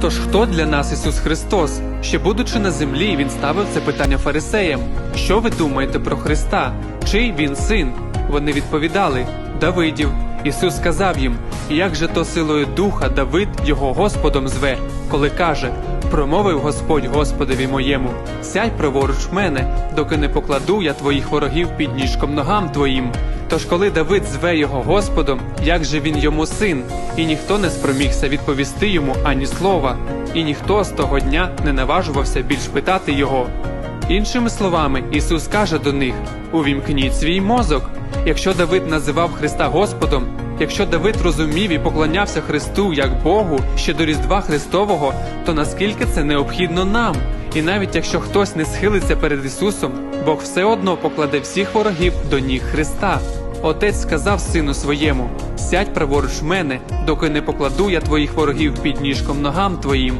Тож хто для нас Ісус Христос? Ще будучи на землі, він ставив це питання фарисеям. Що ви думаєте про Христа? Чий він син? Вони відповідали Давидів. Ісус сказав їм: Як же то силою духа Давид його Господом зве, коли каже: Промовив Господь Господові моєму, сядь праворуч мене, доки не покладу я твоїх ворогів під ніжком ногам твоїм. Тож коли Давид зве його Господом, як же він йому син, і ніхто не спромігся відповісти йому ані слова, і ніхто з того дня не наважувався більш питати його. Іншими словами, Ісус каже до них: увімкніть свій мозок. Якщо Давид називав Христа Господом, якщо Давид розумів і поклонявся Христу як Богу ще до Різдва Христового, то наскільки це необхідно нам? І навіть якщо хтось не схилиться перед Ісусом, Бог все одно покладе всіх ворогів до ніг Христа. Отець сказав сину своєму: сядь праворуч мене, доки не покладу я твоїх ворогів під ніжком ногам твоїм.